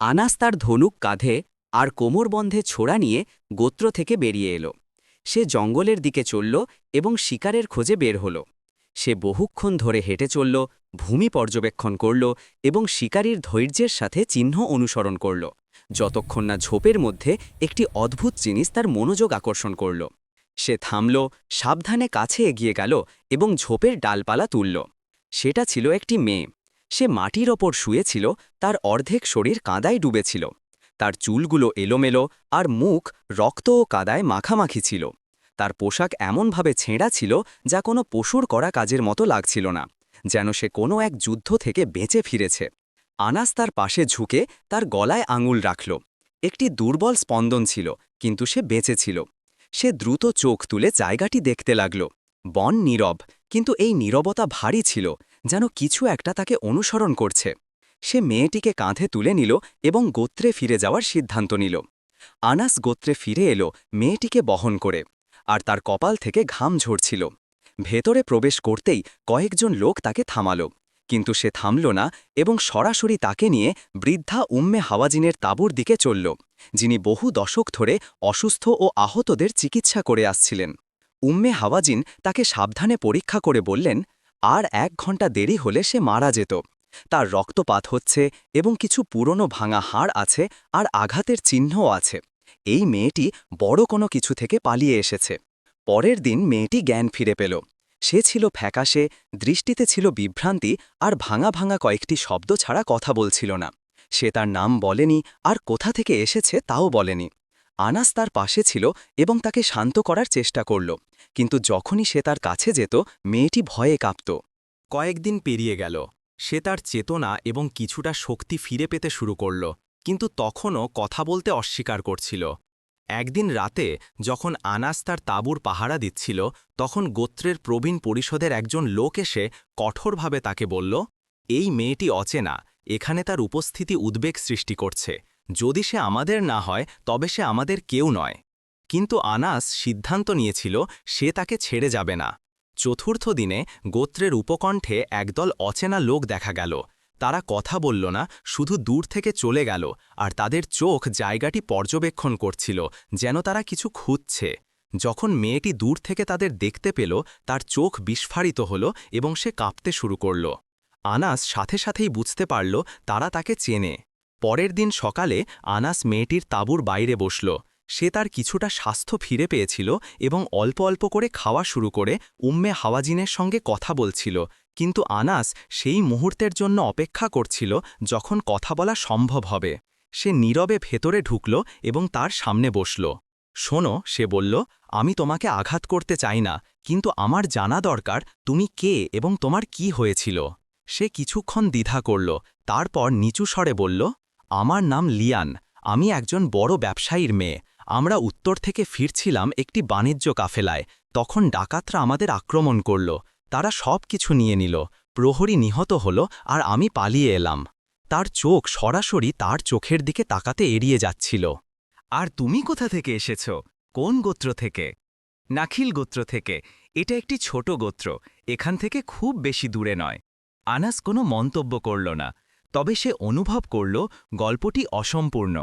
আনাস তার ধনুক কাঁধে আর কোমরবন্ধে ছোড়া নিয়ে গোত্র থেকে বেরিয়ে এলো। সে জঙ্গলের দিকে চলল এবং শিকারের খোঁজে বের হল। সে বহুক্ষণ ধরে হেঁটে চলল, ভূমি পর্যবেক্ষণ করল এবং শিকারীর ধৈর্যের সাথে চিহ্ন অনুসরণ করল। যতক্ষণ না ঝোপের মধ্যে একটি অদ্ভুত জিনিস তার মনোযোগ আকর্ষণ করল। সে থামল, সাবধানে কাছে এগিয়ে গেল এবং ঝোপের ডালপালা তুলল। সেটা ছিল একটি মেয়ে। সে মাটির ওপর শুয়েছিল, তার অর্ধেক শরীর কাদায় ডুবেছিল। তার চুলগুলো এলোমেলো আর মুখ রক্ত ও কাদায় মাখামাখি ছিল। তার পোশাক এমনভাবে ছেঁড়া ছিল যা কোনো পশুর করা কাজের মতো লাগছিল না, যেন সে কোনো এক যুদ্ধ থেকে বেঁচে ফিরেছে। আনাস তার পাশে ঝুঁকে তার গলায় আঙুল রাখল। একটি দুর্বল স্পন্দন ছিল, কিন্তু সে বেঁচে ছিল। সে দ্রুত চোখ তুলে জায়গাটি দেখতে লাগল। বন নীরব, কিন্তু এই নীরবতা ভারী ছিল যেন কিছু একটা তাকে অনুসরণ করছে। সে মেয়েটিকে কাঁধে তুলে নিল এবং গোত্রে ফিরে যাওয়ার সিদ্ধান্ত নিল। আনাস গোত্রে ফিরে এলো মেয়েটিকে বহন করে, আর তার কপাল থেকে ঘাম ঝরছিল। ভেতরে প্রবেশ করতেই কয়েকজন লোক তাকে থামাল, কিন্তু সে থামল না এবং সরাসরি তাকে নিয়ে বৃদ্ধা উম্মে হাওয়াজিনের তাঁবুর দিকে চলল, যিনি বহু দশক ধরে অসুস্থ ও আহতদের চিকিৎসা করে আসছিলেন। উম্মে হাওয়াজিন তাকে সাবধানে পরীক্ষা করে বললেন আর এক ঘণ্টা দেরি হলে সে মারা যেত। তার রক্তপাত হচ্ছে এবং কিছু পুরনো ভাঙা হাড় আছে আর আঘাতের চিহ্নও আছে। এই মেয়েটি বড় কোনো কিছু থেকে পালিয়ে এসেছে। পরের দিন মেয়েটি জ্ঞান ফিরে পেল। সে ছিল ফ্যাকাশে, দৃষ্টিতে ছিল বিভ্রান্তি আর ভাঙা ভাঙা কয়েকটি শব্দ ছাড়া কথা বলছিল না। সে তার নাম বলেনি আর কোথা থেকে এসেছে তাও বলেনি। আনাস তার পাশে ছিল এবং তাকে শান্ত করার চেষ্টা করল, কিন্তু যখনই সে তার কাছে যেত, মেয়েটি ভয়ে কাঁপত। কয়েকদিন পেরিয়ে গেল। সে তার চেতনা এবং কিছুটা শক্তি ফিরে পেতে শুরু করল, কিন্তু তখনও কথা বলতে অস্বীকার করছিল। একদিন রাতে যখন আনাস তার তাঁবুর পাহারা দিচ্ছিল, তখন গোত্রের প্রবীণ পরিষদের একজন লোক এসে কঠোরভাবে তাকে বলল, এই মেয়েটি অচেনা, এখানে তার উপস্থিতি উদ্বেগ সৃষ্টি করছে। যদি সে আমাদের না হয়, তবে সে আমাদের কেউ নয়। কিন্তু আনাস সিদ্ধান্ত নিয়েছিল, সে তাকে ছেড়ে যাবে না। চতুর্থ দিনে গোত্রের উপকণ্ঠে একদল অচেনা লোক দেখা গেল। তারা কথা বলল না, শুধু দূর থেকে চলে গেল, আর তাদের চোখ জায়গাটি পর্যবেক্ষণ করছিল, যেন তারা কিছু খুঁজছে। যখন মেয়েটি দূর থেকে তাদের দেখতে পেল, তার চোখ বিস্ফারিত হল এবং সে কাঁপতে শুরু করল। আনাস সাথে সাথেই বুঝতে পারল, তারা তাকে চেনে। পরের দিন সকালে আনাস মেয়েটির তাঁবুর বাইরে বসল। সে তার কিছুটা স্বাস্থ্য ফিরে পেয়েছিল এবং অল্প অল্প করে খাওয়া শুরু করে উম্মে হাওয়াজিনের সঙ্গে কথা বলছিল। কিন্তু আনাস সেই মুহূর্তের জন্য অপেক্ষা করছিল যখন কথা বলা সম্ভব হবে। সে নীরবে ভেতরে ঢুকল এবং তার সামনে বসল। শোনো, সে বলল, আমি তোমাকে আঘাত করতে চাই না, কিন্তু আমার জানা দরকার তুমি কে এবং তোমার কি হয়েছিল? সে কিছুক্ষণ দ্বিধা করল, তারপর নিচু স্বরে বলল আমার নাম লিয়ান। আমি একজন বড় ব্যবসায়ীর মেয়ে। আমরা উত্তর থেকে ফিরছিলাম একটি বাণিজ্য কাফেলায়। তখন ডাকাতরা আমাদের আক্রমণ করল। তারা সব কিছু নিয়ে নিল। প্রহরী নিহত হল আর আমি পালিয়ে এলাম। তার চোখ সরাসরি তার চোখের দিকে তাকাতে এড়িয়ে যাচ্ছিল। আর তুমি কোথা থেকে এসেছ? কোন গোত্র থেকে? নাখিল গোত্র থেকে। এটা একটি ছোট গোত্র। এখান থেকে খুব বেশি দূরে নয়। আনাস কোনো মন্তব্য করল না। তবে সে অনুভব করল গল্পটি অসম্পূর্ণ।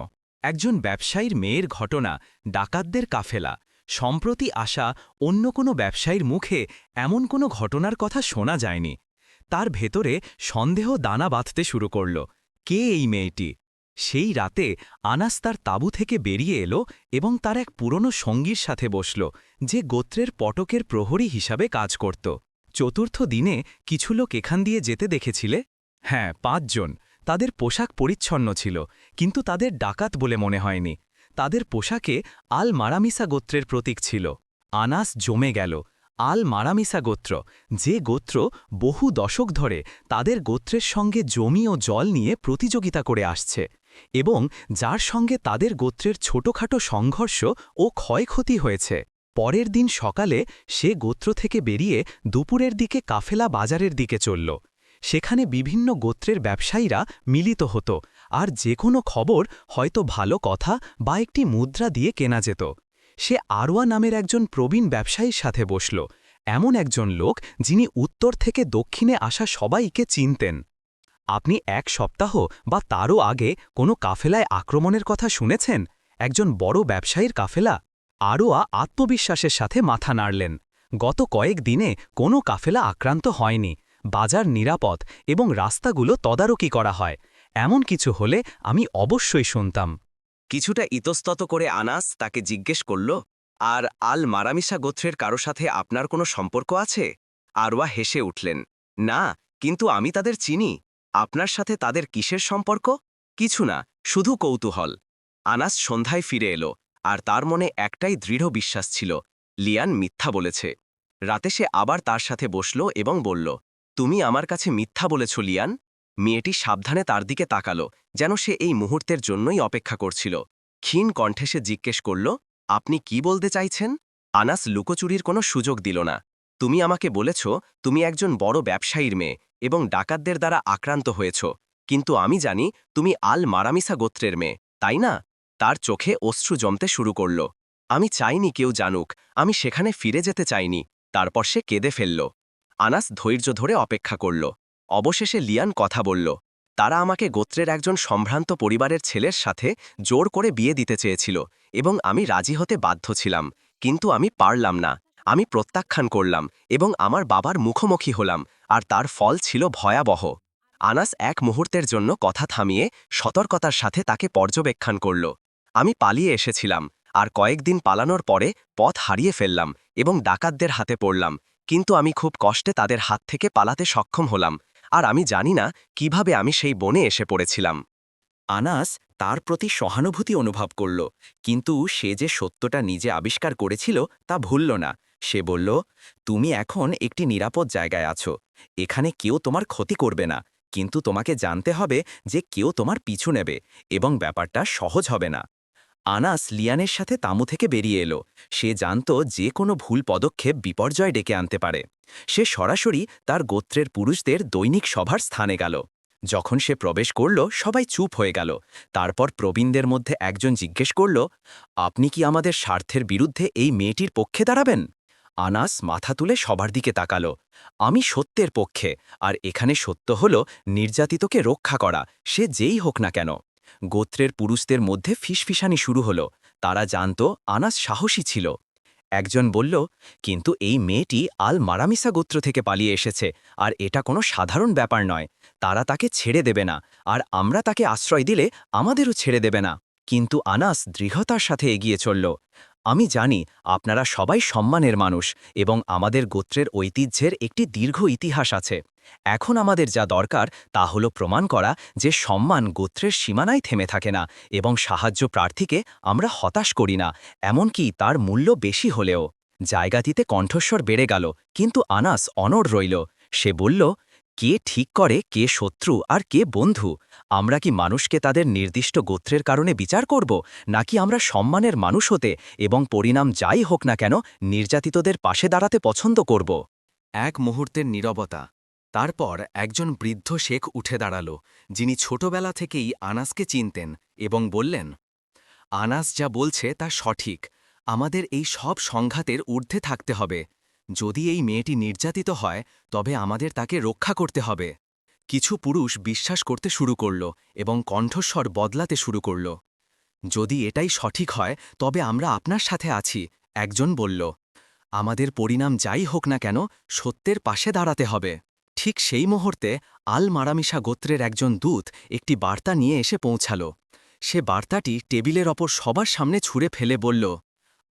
একজন ব্যবসায়ীর মেয়ের ঘটনা, ডাকাতদের কাফেলা। সম্প্রতি আসা অন্য কোনো ব্যবসায়ীর মুখে এমন কোনো ঘটনার কথা শোনা যায়নি। তার ভেতরে সন্দেহ দানা বাঁধতে শুরু করল, কে এই মেয়েটি? সেই রাতে আনাস তার তাঁবু থেকে বেরিয়ে এলো এবং তার এক পুরনো সঙ্গীর সাথে বসল, যে গোত্রের পটকের প্রহরী হিসাবে কাজ করত। চতুর্থ দিনে কিছু লোক এখান দিয়ে যেতে দেখেছিলে? হ্যাঁ পাঁচজন। তাদের পোশাক পরিচ্ছন্ন ছিল, কিন্তু তাদের ডাকাত বলে মনে হয়নি। তাদের পোশাকে আল মারামিসা গোত্রের প্রতীক ছিল। আনাস জমে গেল। আল মারামিসা গোত্র, যে গোত্র বহু দশক ধরে তাদের গোত্রের সঙ্গে জমি ও জল নিয়ে প্রতিযোগিতা করে আসছে এবং যার সঙ্গে তাদের গোত্রের ছোটখাটো সংঘর্ষ ও ক্ষয়ক্ষতি হয়েছে। পরের দিন সকালে সে গোত্র থেকে বেরিয়ে দুপুরের দিকে কাফেলা বাজারের দিকে চলল। সেখানে বিভিন্ন গোত্রের ব্যবসায়ীরা মিলিত হতো, আর যে কোনো খবর হয়তো ভালো কথা বা একটি মুদ্রা দিয়ে কেনা যেত। সে আরওয়া নামের একজন প্রবীণ ব্যবসায়ীর সাথে বসল, এমন একজন লোক যিনি উত্তর থেকে দক্ষিণে আসা সবাইকে চিনতেন। আপনি এক সপ্তাহ বা তারও আগে কোনো কাফেলায় আক্রমণের কথা শুনেছেন? একজন বড় ব্যবসায়ীর কাফেলা? আরোয়া আত্মবিশ্বাসের সাথে মাথা নাড়লেন। গত কয়েক দিনে কোনো কাফেলা আক্রান্ত হয়নি বাজার নিরাপদ এবং রাস্তাগুলো তদারকি করা হয়। এমন কিছু হলে আমি অবশ্যই শুনতাম। কিছুটা ইতস্তত করে আনাস তাকে জিজ্ঞেস করল, আর আল মারামিসা গোত্রের কারও সাথে আপনার কোনো সম্পর্ক আছে? আরওয়া হেসে উঠলেন, না, কিন্তু আমি তাদের চিনি। আপনার সাথে তাদের কিসের সম্পর্ক? কিছু না, শুধু কৌতূহল। আনাস সন্ধ্যায় ফিরে এলো, আর তার মনে একটাই দৃঢ় বিশ্বাস ছিল, লিয়ান মিথ্যা বলেছে। রাতে সে আবার তার সাথে বসল এবং বলল তুমি আমার কাছে মিথ্যা বলেছ, লিয়ান। মেয়েটি সাবধানে তার দিকে তাকালো, যেন সে এই মুহূর্তের জন্যই অপেক্ষা করছিল। ক্ষীণ কণ্ঠে সে জিজ্ঞেস করল, আপনি কি বলতে চাইছেন? আনাস লুকোচুরির কোনো সুযোগ দিল না। তুমি আমাকে বলেছ, তুমি একজন বড় ব্যবসায়ীর মেয়ে এবং ডাকাতদের দ্বারা আক্রান্ত হয়েছ। কিন্তু আমি জানি তুমি আল মারামিসা গোত্রের মেয়ে, তাই না? তার চোখে অশ্রু জমতে শুরু করল। আমি চাইনি কেউ জানুক, আমি সেখানে ফিরে যেতে চাইনি। তারপর সে কেঁদে ফেলল। আনাস ধৈর্য ধরে অপেক্ষা করল। অবশেষে লিয়ান কথা বলল, তারা আমাকে গোত্রের একজন সম্ভ্রান্ত পরিবারের ছেলের সাথে জোর করে বিয়ে দিতে চেয়েছিল এবং আমি রাজি হতে বাধ্য ছিলাম, কিন্তু আমি পারলাম না। আমি প্রত্যাখ্যান করলাম এবং আমার বাবার মুখোমুখি হলাম, আর তার ফল ছিল ভয়াবহ। আনাস এক মুহূর্তের জন্য কথা থামিয়ে সতর্কতার সাথে তাকে পর্যবেক্ষণ করল। আমি পালিয়ে এসেছিলাম, আর কয়েকদিন পালানোর পরে পথ হারিয়ে ফেললাম এবং ডাকাতদের হাতে পড়লাম কিন্তু আমি খুব কষ্টে তাদের হাত থেকে পালাতে সক্ষম হলাম, আর আমি জানি না কীভাবে আমি সেই বনে এসে পড়েছিলাম। আনাস তার প্রতি সহানুভূতি অনুভব করল, কিন্তু সে যে সত্যটা নিজে আবিষ্কার করেছিল তা ভুলল না। সে বলল, তুমি এখন একটি নিরাপদ জায়গায় আছো। এখানে কেউ তোমার ক্ষতি করবে না, কিন্তু তোমাকে জানতে হবে যে কেউ তোমার পিছু নেবে এবং ব্যাপারটা সহজ হবে না। আনাস লিয়ানের সাথে তামু থেকে বেরিয়ে এলো। সে জানত যে কোনো ভুল পদক্ষেপ বিপর্যয় ডেকে আনতে পারে। সে সরাসরি তার গোত্রের পুরুষদের দৈনিক সভার স্থানে গেল। যখন সে প্রবেশ করল, সবাই চুপ হয়ে গেল। তারপর প্রবীণদের মধ্যে একজন জিজ্ঞেস করল, আপনি কি আমাদের স্বার্থের বিরুদ্ধে এই মেয়েটির পক্ষে দাঁড়াবেন? আনাস মাথা তুলে সবার দিকে তাকালো। আমি সত্যের পক্ষে, আর এখানে সত্য হল নির্যাতিতকে রক্ষা করা। সে যেই হোক না কেন। গোত্রের পুরুষদের মধ্যে ফিসফিসানি শুরু হল। তারা জানত আনাস সাহসী ছিল। একজন বলল, কিন্তু এই মেয়েটি আল মারামিসা গোত্র থেকে পালিয়ে এসেছে, আর এটা কোনো সাধারণ ব্যাপার নয়। তারা তাকে ছেড়ে দেবে না, আর আমরা তাকে আশ্রয় দিলে আমাদেরও ছেড়ে দেবে না। কিন্তু আনাস দৃঢ়তার সাথে এগিয়ে চলল। আমি জানি, আপনারা সবাই সম্মানের মানুষ এবং আমাদের গোত্রের ঐতিহ্যের একটি দীর্ঘ ইতিহাস আছে। এখন আমাদের যা দরকার তা হল প্রমাণ করা যে সম্মান গোত্রের সীমানায় থেমে থাকে না এবং সাহায্য প্রার্থীকে আমরা হতাশ করি না, এমনকি তার মূল্য বেশি হলেও। জায়গাটিতে কণ্ঠস্বর বেড়ে গেল, কিন্তু আনাস অনড় রইল। সে বলল, কে ঠিক করে, কে শত্রু আর কে বন্ধু? আমরা কি মানুষকে তাদের নির্দিষ্ট গোত্রের কারণে বিচার করব? নাকি আমরা সম্মানের মানুষ হতে এবং পরিণাম যাই হোক না কেন নির্যাতিতদের পাশে দাঁড়াতে পছন্দ করব? এক মুহূর্তের নীরবতা। তারপর একজন বৃদ্ধ শেখ উঠে দাঁড়াল, যিনি ছোটবেলা থেকেই আনাসকে চিনতেন এবং বললেন, আনাস যা বলছে তা সঠিক। আমাদের এই সব সংঘাতের ঊর্ধ্বে থাকতে হবে। যদি এই মেয়েটি নির্যাতিত হয়, তবে আমাদের তাকে রক্ষা করতে হবে। কিছু পুরুষ বিশ্বাস করতে শুরু করল এবং কণ্ঠস্বর বদলাতে শুরু করল। যদি এটাই সঠিক হয়, তবে আমরা আপনার সাথে আছি, একজন বলল। আমাদের পরিণাম যাই হোক না কেন, সত্যের পাশে দাঁড়াতে হবে। ঠিক সেই মুহূর্তে আল মারামিশা গোত্রের একজন দূত একটি বার্তা নিয়ে এসে পৌঁছাল। সে বার্তাটি টেবিলের ওপর সবার সামনে ছুঁড়ে ফেলে বলল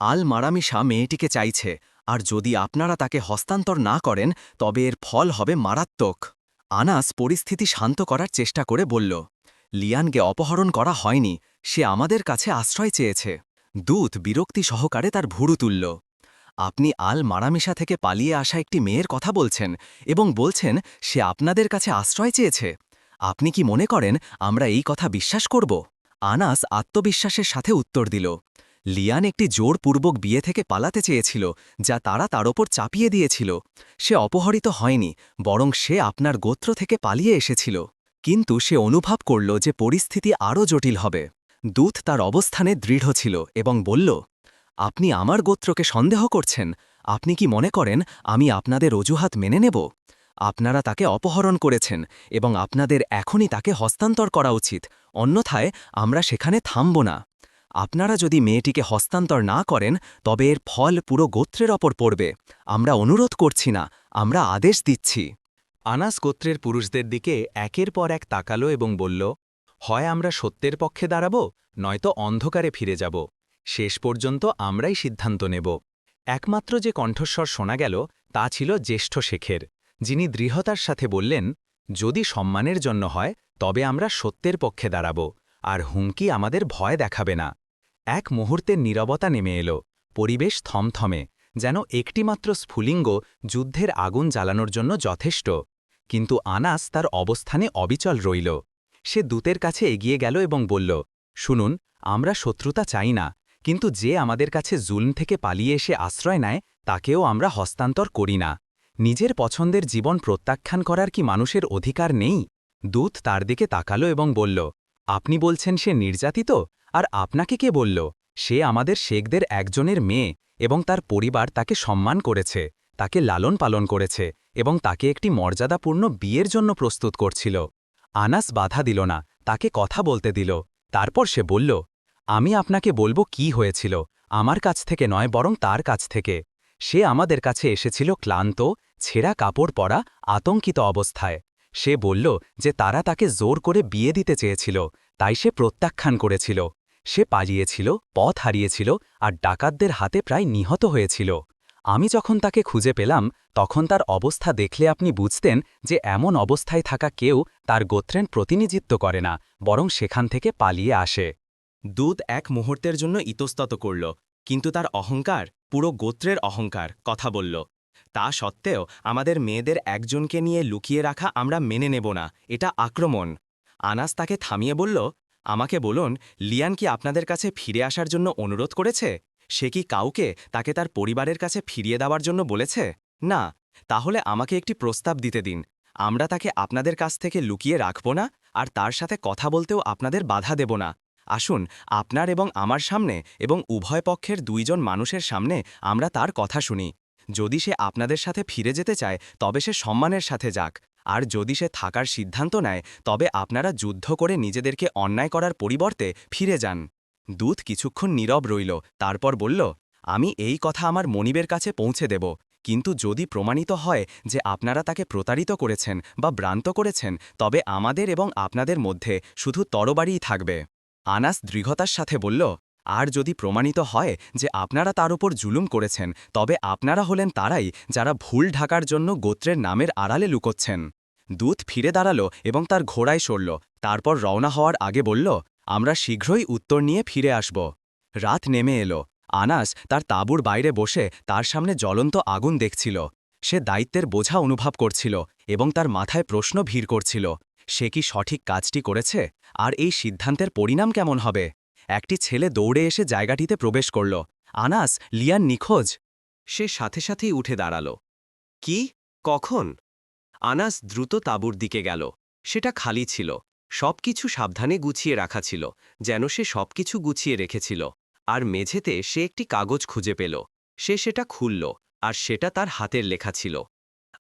আল মারামিশা মেয়েটিকে চাইছে, আর যদি আপনারা তাকে হস্তান্তর না করেন, তবে এর ফল হবে মারাত্মক। আনাস পরিস্থিতি শান্ত করার চেষ্টা করে বলল, লিয়ানকে অপহরণ করা হয়নি, সে আমাদের কাছে আশ্রয় চেয়েছে। দূত বিরক্তি সহকারে তার ভুরু তুলল। আপনি আল মারামিশা থেকে পালিয়ে আসা একটি মেয়ের কথা বলছেন এবং বলছেন সে আপনাদের কাছে আশ্রয় চেয়েছে। আপনি কি মনে করেন আমরা এই কথা বিশ্বাস করব? আনাস আত্মবিশ্বাসের সাথে উত্তর দিল, লিয়ান একটি জোরপূর্বক বিয়ে থেকে পালাতে চেয়েছিল, যা তারা তার ওপর চাপিয়ে দিয়েছিল। সে অপহরিত হয়নি, বরং সে আপনার গোত্র থেকে পালিয়ে এসেছিল। কিন্তু সে অনুভব করল যে পরিস্থিতি আরও জটিল হবে। দূত তার অবস্থানে দৃঢ় ছিল এবং বলল আপনি আমার গোত্রকে সন্দেহ করছেন। আপনি কি মনে করেন আমি আপনাদের অজুহাত মেনে নেব? আপনারা তাকে অপহরণ করেছেন এবং আপনাদের এখনই তাকে হস্তান্তর করা উচিত, অন্যথায় আমরা সেখানে থামব না। আপনারা যদি মেয়েটিকে হস্তান্তর না করেন, তবে এর ফল পুরো গোত্রের ওপর পড়বে। আমরা অনুরোধ করছি না, আমরা আদেশ দিচ্ছি। আনাস গোত্রের পুরুষদের দিকে একের পর এক তাকালো এবং বলল, হয় আমরা সত্যের পক্ষে দাঁড়াব, নয়তো অন্ধকারে ফিরে যাব। শেষ পর্যন্ত আমরাই সিদ্ধান্ত নেব। একমাত্র যে কণ্ঠস্বর শোনা গেল, তা ছিল জ্যেষ্ঠ শেখের, যিনি দৃঢ়তার সাথে বললেন, যদি সম্মানের জন্য হয়, তবে আমরা সত্যের পক্ষে দাঁড়াব, আর হুমকি আমাদের ভয় দেখাবে না। এক মুহূর্তের নীরবতা নেমে এলো। পরিবেশ থমথমে, যেন একটিমাত্র স্ফুলিঙ্গ যুদ্ধের আগুন জ্বালানোর জন্য যথেষ্ট। কিন্তু আনাস তার অবস্থানে অবিচল রইল। সে দূতের কাছে এগিয়ে গেল এবং বলল, শুনুন, আমরা শত্রুতা চাই না কিন্তু যে আমাদের কাছে জুলম থেকে পালিয়ে এসে আশ্রয় নেয়, তাকেও আমরা হস্তান্তর করি না। নিজের পছন্দের জীবন প্রত্যাখ্যান করার কি মানুষের অধিকার নেই? দূত তার দিকে তাকালো এবং বলল, আপনি বলছেন সে নির্যাতিত, আর আপনাকে কে বলল? সে আমাদের শেখদের একজনের মেয়ে, এবং তার পরিবার তাকে সম্মান করেছে, তাকে লালন পালন করেছে, এবং তাকে একটি মর্যাদাপূর্ণ বিয়ের জন্য প্রস্তুত করছিল। আনাস বাধা দিল না, তাকে কথা বলতে দিল। তারপর সে বলল আমি আপনাকে বলব কি হয়েছিল, আমার কাছ থেকে নয় বরং তার কাছ থেকে। সে আমাদের কাছে এসেছিল ক্লান্ত, ছেঁড়া কাপড় পরা, আতঙ্কিত অবস্থায়। সে বলল যে তারা তাকে জোর করে বিয়ে দিতে চেয়েছিল, তাই সে প্রত্যাখ্যান করেছিল। সে পালিয়েছিল, পথ হারিয়েছিল আর ডাকাতদের হাতে প্রায় নিহত হয়েছিল। আমি যখন তাকে খুঁজে পেলাম, তখন তার অবস্থা দেখলে আপনি বুঝতেন যে এমন অবস্থায় থাকা কেউ তার গোত্রের প্রতিনিধিত্ব করে না, বরং সেখান থেকে পালিয়ে আসে। দুধ এক মুহূর্তের জন্য ইতস্তত করল, কিন্তু তার অহংকার, পুরো গোত্রের অহংকার, কথা বলল। তা সত্ত্বেও আমাদের মেয়েদের একজনকে নিয়ে লুকিয়ে রাখা আমরা মেনে নেব না, এটা আক্রমণ। আনাস তাকে থামিয়ে বলল, আমাকে বলুন, লিয়ান কি আপনাদের কাছে ফিরে আসার জন্য অনুরোধ করেছে? সে কি কাউকে তাকে তার পরিবারের কাছে ফিরিয়ে দেওয়ার জন্য বলেছে? না, তাহলে আমাকে একটি প্রস্তাব দিতে দিন। আমরা তাকে আপনাদের কাছ থেকে লুকিয়ে রাখব না, আর তার সাথে কথা বলতেও আপনাদের বাধা দেব না। আসুন, আপনার এবং আমার সামনে এবং উভয় পক্ষের দুইজন মানুষের সামনে আমরা তার কথা শুনি। যদি সে আপনাদের সাথে ফিরে যেতে চায়, তবে সে সম্মানের সাথে যাক। আর যদি সে থাকার সিদ্ধান্ত নেয়, তবে আপনারা যুদ্ধ করে নিজেদেরকে অন্যায় করার পরিবর্তে ফিরে যান। দূত কিছুক্ষণ নীরব রইল, তারপর বলল, আমি এই কথা আমার মনিবের কাছে পৌঁছে দেব। কিন্তু যদি প্রমাণিত হয় যে আপনারা তাকে প্রতারিত করেছেন বা ভ্রান্ত করেছেন, তবে আমাদের এবং আপনাদের মধ্যে শুধু তরবারিই থাকবে। আনাস দৃঢ়তার সাথে বলল, আর যদি প্রমাণিত হয় যে আপনারা তার উপর জুলুম করেছেন, তবে আপনারা হলেন তারাই যারা ভুল ঢাকার জন্য গোত্রের নামের আড়ালে লুকোচ্ছেন। দূত ফিরে দাঁড়াল এবং তার ঘোড়ায় সরল, তারপর রওনা হওয়ার আগে বলল, আমরা শীঘ্রই উত্তর নিয়ে ফিরে আসব। রাত নেমে এলো। আনাস তার তাঁবুর বাইরে বসে তার সামনে জ্বলন্ত আগুন দেখছিল। সে দায়িত্বের বোঝা অনুভব করছিল এবং তার মাথায় প্রশ্ন ভিড় করছিল। সে কি সঠিক কাজটি করেছে? আর এই সিদ্ধান্তের পরিণাম কেমন হবে? একটি ছেলে দৌড়ে এসে জায়গাটিতে প্রবেশ করল। আনাস, লিয়ান নিখোঁজ। সে সাথে সাথেই উঠে দাঁড়াল। কি? কখন? আনাস দ্রুত তাঁবুর দিকে গেল। সেটা খালি ছিল। সবকিছু সাবধানে গুছিয়ে রাখা ছিল, যেন সে সবকিছু গুছিয়ে রেখেছিল। আর মেঝেতে সে একটি কাগজ খুঁজে পেল। সে সেটা খুলল, আর সেটা তার হাতের লেখা ছিল।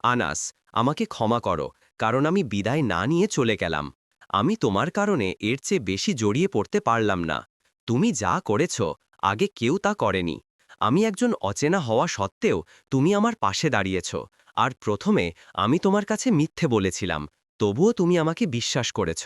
আনাস, আমাকে ক্ষমা করো কারণ আমি বিদায় না নিয়ে চলে গেলাম। আমি তোমার কারণে এর চেয়ে বেশি জড়িয়ে পড়তে পারলাম না। তুমি যা করেছ, আগে কেউ তা করেনি। আমি একজন অচেনা হওয়া সত্ত্বেও তুমি আমার পাশে দাঁড়িয়েছ। আর প্রথমে আমি তোমার কাছে মিথ্যে বলেছিলাম, তবুও তুমি আমাকে বিশ্বাস করেছ।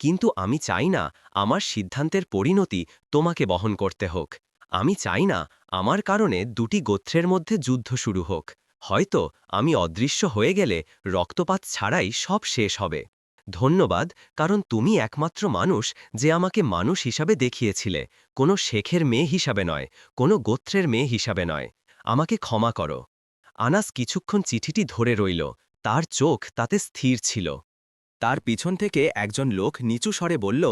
কিন্তু আমি চাই না আমার সিদ্ধান্তের পরিণতি তোমাকে বহন করতে হোক। আমি চাই না আমার কারণে দুটি গোত্রের মধ্যে যুদ্ধ শুরু হোক। হয়তো আমি অদৃশ্য হয়ে গেলে রক্তপাত ছাড়াই সব শেষ হবে। ধন্যবাদ, কারণ তুমি একমাত্র মানুষ যে আমাকে মানুষ হিসাবে দেখিয়েছিলে। কোনো শেখের মেয়ে হিসাবে নয়, কোনো গোত্রের মেয়ে হিসাবে নয়। আমাকে ক্ষমা করো। আনাস কিছুক্ষণ চিঠিটি ধরে রইল। তার চোখ তাতে স্থির ছিল। তার পিছন থেকে একজন লোক নিচু স্বরে বলল,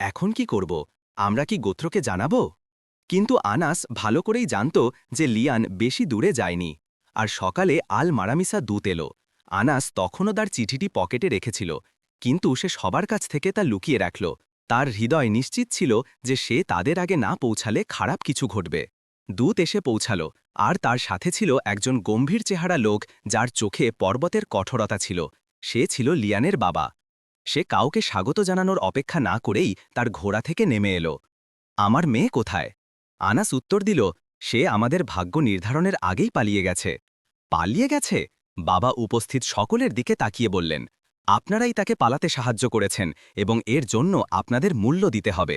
এখন কি করব? আমরা কি গোত্রকে জানাব? কিন্তু আনাস ভালো করেই জানত যে লিয়ান বেশি দূরে যায়নি। আর সকালে আল মারামিসা দূত এলো। আনাস তখনও তার চিঠিটি পকেটে রেখেছিল, কিন্তু সে সবার কাছ থেকে তা লুকিয়ে রাখল। তার হৃদয় নিশ্চিত ছিল যে সে তাদের আগে না পৌঁছালে খারাপ কিছু ঘটবে। দূত এসে পৌঁছাল, আর তার সাথে ছিল একজন গম্ভীর চেহারা লোক যার চোখে পর্বতের কঠোরতা ছিল। সে ছিল লিয়ানের বাবা। সে কাউকে স্বাগত জানানোর অপেক্ষা না করেই তার ঘোড়া থেকে নেমে এলো। আমার মেয়ে কোথায়? আনাস উত্তর দিল, সে আমাদের ভাগ্য নির্ধারণের আগেই পালিয়ে গেছে। পালিয়ে গেছে? বাবা উপস্থিত সকলের দিকে তাকিয়ে বললেন, আপনারাই তাকে পালাতে সাহায্য করেছেন এবং এর জন্য আপনাদের মূল্য দিতে হবে।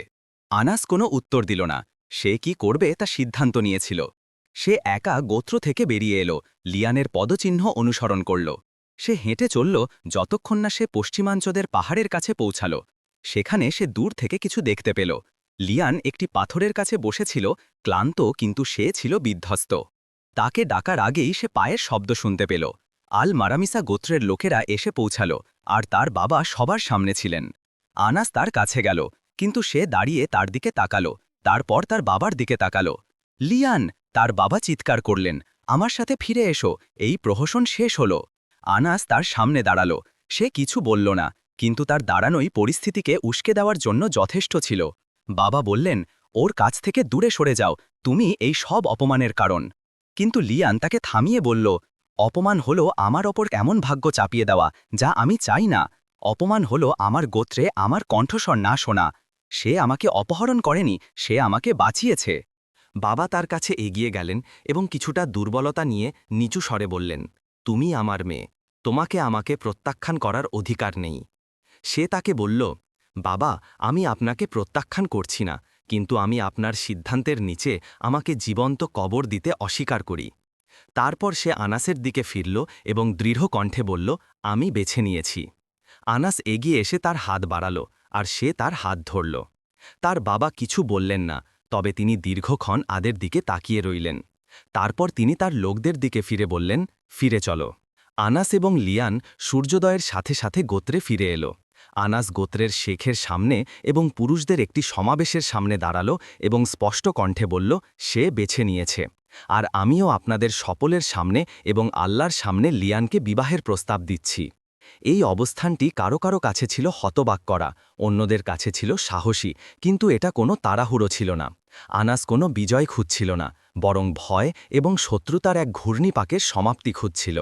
আনাস কোনো উত্তর দিল না। সে কি করবে তা সিদ্ধান্ত নিয়েছিল। সে একা গোত্র থেকে বেরিয়ে এলো, লিয়ানের পদচিহ্ন অনুসরণ করল। সে হেঁটে চলল যতক্ষণ না সে পশ্চিমাঞ্চদের পাহাড়ের কাছে পৌঁছাল। সেখানে সে দূর থেকে কিছু দেখতে পেল। লিয়ান একটি পাথরের কাছে বসেছিল, ক্লান্ত কিন্তু সে ছিল বিধ্বস্ত। তাকে ডাকার আগেই সে পায়ের শব্দ শুনতে পেল। আল মারামিসা গোত্রের লোকেরা এসে পৌঁছাল, আর তার বাবা সবার সামনে ছিলেন। আনাস তার কাছে গেল, কিন্তু সে দাঁড়িয়ে তার দিকে তাকালো, তারপর তার বাবার দিকে তাকালো। লিয়ান, তার বাবা চিৎকার করলেন, আমার সাথে ফিরে এসো, এই প্রহসন শেষ হল। আনাস তার সামনে দাঁড়াল, সে কিছু বলল না, কিন্তু তার দাঁড়ানোই পরিস্থিতিকে উস্কে দেওয়ার জন্য যথেষ্ট ছিল। বাবা বললেন, ওর কাছ থেকে দূরে সরে যাও, তুমি এই সব অপমানের কারণ। কিন্তু লিয়ান তাকে থামিয়ে বলল, অপমান হলো আমার ওপর এমন ভাগ্য চাপিয়ে দেওয়া, যা আমি চাই না। অপমান হলো আমার গোত্রে আমার কণ্ঠস্বর না শোনা। সে আমাকে অপহরণ করেনি, সে আমাকে বাঁচিয়েছে। বাবা তার কাছে এগিয়ে গেলেন এবং কিছুটা দুর্বলতা নিয়ে নিচু স্বরে বললেন, তুমি আমার মেয়ে, তোমাকে আমাকে প্রত্যাখ্যান করার অধিকার নেই। সে তাকে বলল, বাবা, আমি আপনাকে প্রত্যাখ্যান করছি না কিন্তু আমি আপনার সিদ্ধান্তের নিচে আমাকে জীবন্ত কবর দিতে অস্বীকার করি। তারপর সে আনাসের দিকে ফিরল এবং দৃঢ় কণ্ঠে বলল, আমি বেছে নিয়েছি। আনাস এগিয়ে এসে তার হাত বাড়াল আর সে তার হাত ধরল। তার বাবা কিছু বললেন না, তবে তিনি দীর্ঘক্ষণ আদের দিকে তাকিয়ে রইলেন। তারপর তিনি তার লোকদের দিকে ফিরে বললেন, ফিরে চলো। আনাস এবং লিয়ান সূর্যোদয়ের সাথে সাথে গোত্রে ফিরে এলো। আনাস গোত্রের শেখের সামনে এবং পুরুষদের একটি সমাবেশের সামনে দাঁড়াল এবং স্পষ্ট কণ্ঠে বলল, সে বেছে নিয়েছে। আর আমিও আপনাদের সকলের সামনে এবং আল্লাহর সামনে লিয়ানকে বিবাহের প্রস্তাব দিচ্ছি। এই অবস্থানটি কারও কারও কাছে ছিল হতবাক করা, অন্যদের কাছে ছিল সাহসী, কিন্তু এটা কোনো তাড়াহুড়ো ছিল না। আনাস কোনো বিজয় খুঁজছিল না, বরং ভয় এবং শত্রুতার এক ঘূর্ণিপাকের সমাপ্তি খুঁজছিল।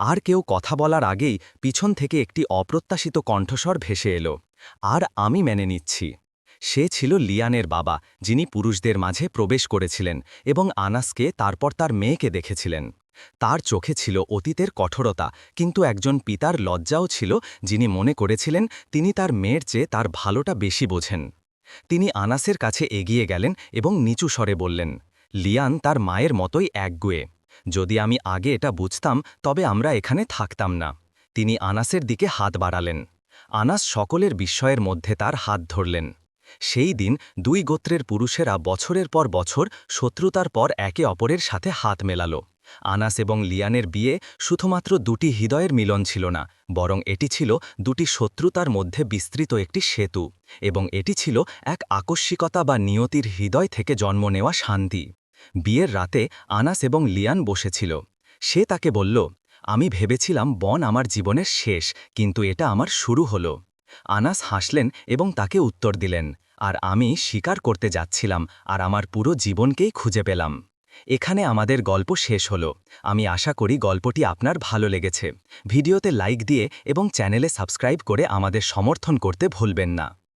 আর কেউ কথা বলার আগেই পিছন থেকে একটি অপ্রত্যাশিত কণ্ঠস্বর ভেসে এলো। আর আমি মেনে নিচ্ছি। সে ছিল লিয়ানের বাবা, যিনি পুরুষদের মাঝে প্রবেশ করেছিলেন এবং আনাসকে তারপর তার মেয়েকে দেখেছিলেন। তার চোখে ছিল অতীতের কঠোরতা, কিন্তু একজন পিতার লজ্জাও ছিল যিনি মনে করেছিলেন তিনি তার মেয়ের চেয়ে তার ভালোটা বেশি বোঝেন। তিনি আনাসের কাছে এগিয়ে গেলেন এবং নিচু স্বরে বললেন, লিয়ান তার মায়ের মতোই একগুয়ে। যদি আমি আগে এটা বুঝতাম, তবে আমরা এখানে থাকতাম না। তিনি আনাসের দিকে হাত বাড়ালেন। আনাস সকলের বিস্ময়ের মধ্যে তার হাত ধরলেন। সেই দিন দুই গোত্রের পুরুষেরা বছরের পর বছর শত্রুতার পর একে অপরের সাথে হাত মেলাল। আনাস এবং লিয়ানের বিয়ে শুধুমাত্র দুটি হৃদয়ের মিলন ছিল না, বরং এটি ছিল দুটি শত্রুতার মধ্যে বিস্তৃত একটি সেতু, এবং এটি ছিল এক আকস্মিকতা বা নিয়তির হৃদয় থেকে জন্ম নেওয়া শান্তি। বিয়ের রাতে আনাস এবং লিয়ান বসেছিল। সে তাকে বলল, আমি ভেবেছিলাম বন আমার জীবনের শেষ, কিন্তু এটা আমার শুরু হল। আনাস হাসলেন এবং তাকে উত্তর দিলেন, আর আমি স্বীকার করতে যাচ্ছিলাম, আর আমার পুরো জীবনকেই খুঁজে পেলাম। এখানে আমাদের গল্প শেষ হল। আমি আশা করি গল্পটি আপনার ভালো লেগেছে। ভিডিওতে লাইক দিয়ে এবং চ্যানেলে সাবস্ক্রাইব করে আমাদের সমর্থন করতে ভুলবেন না।